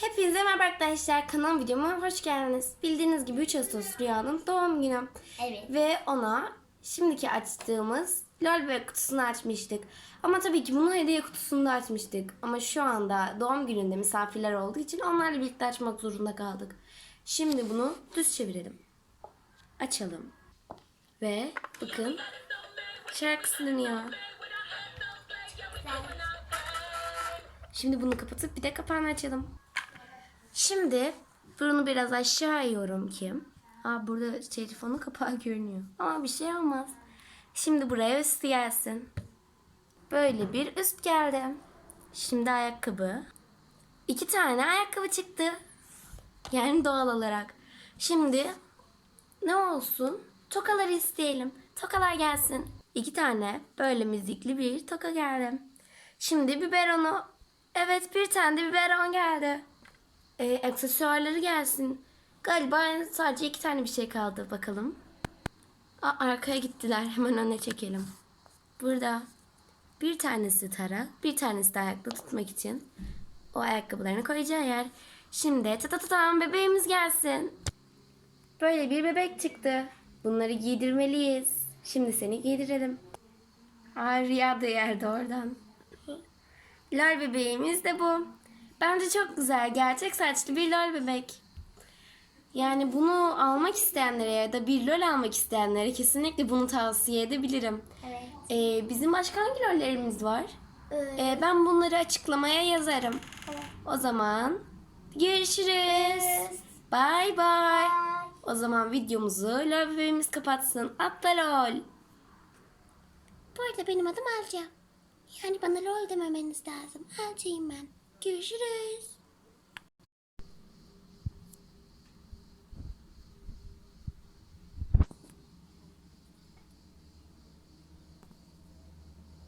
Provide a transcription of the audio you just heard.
Hepinize merhaba arkadaşlar. Kanal videoma hoş geldiniz. Bildiğiniz gibi 3 Ağustos Rüya'nın doğum günü. Evet. Ve ona şimdiki açtığımız lol bebek kutusunu açmıştık. Ama tabii ki bunu hediye kutusunda açmıştık. Ama şu anda doğum gününde misafirler olduğu için onlarla birlikte açmak zorunda kaldık. Şimdi bunu düz çevirelim. Açalım. Ve bakın şarkısı dönüyor. Şimdi bunu kapatıp bir de kapağını açalım. Şimdi bunu biraz aşağı yiyorum ki. Aa burada telefonun kapağı görünüyor. Ama bir şey olmaz. Şimdi buraya üst gelsin. Böyle bir üst geldi. Şimdi ayakkabı. İki tane ayakkabı çıktı. Yani doğal olarak. Şimdi ne olsun? Tokaları isteyelim. Tokalar gelsin. İki tane böyle müzikli bir toka geldi. Şimdi biberonu. Evet bir tane de biberon geldi. Ee, aksesuarları gelsin. Galiba sadece iki tane bir şey kaldı. Bakalım. Aa, arkaya gittiler. Hemen öne çekelim. Burada bir tanesi tarak, bir tanesi de ayakta tutmak için o ayakkabılarını koyacağı yer. Şimdi tatatatam bebeğimiz gelsin. Böyle bir bebek çıktı. Bunları giydirmeliyiz. Şimdi seni giydirelim. Aa, Rüya da yerde oradan. Lol bebeğimiz de bu. Bence çok güzel. Gerçek saçlı bir lol bebek. Yani bunu almak isteyenlere ya da bir lol almak isteyenlere kesinlikle bunu tavsiye edebilirim. Evet. Ee, bizim başka hangi lollerimiz var? Ee, Ee, ben bunları açıklamaya yazarım. O zaman görüşürüz. Bye bye. O zaman videomuzu lol bebeğimiz kapatsın. Atla lol. Bu arada benim adım Alca. Yani bana rol dememeniz lazım. Alca'yım ben. Görüşürüz.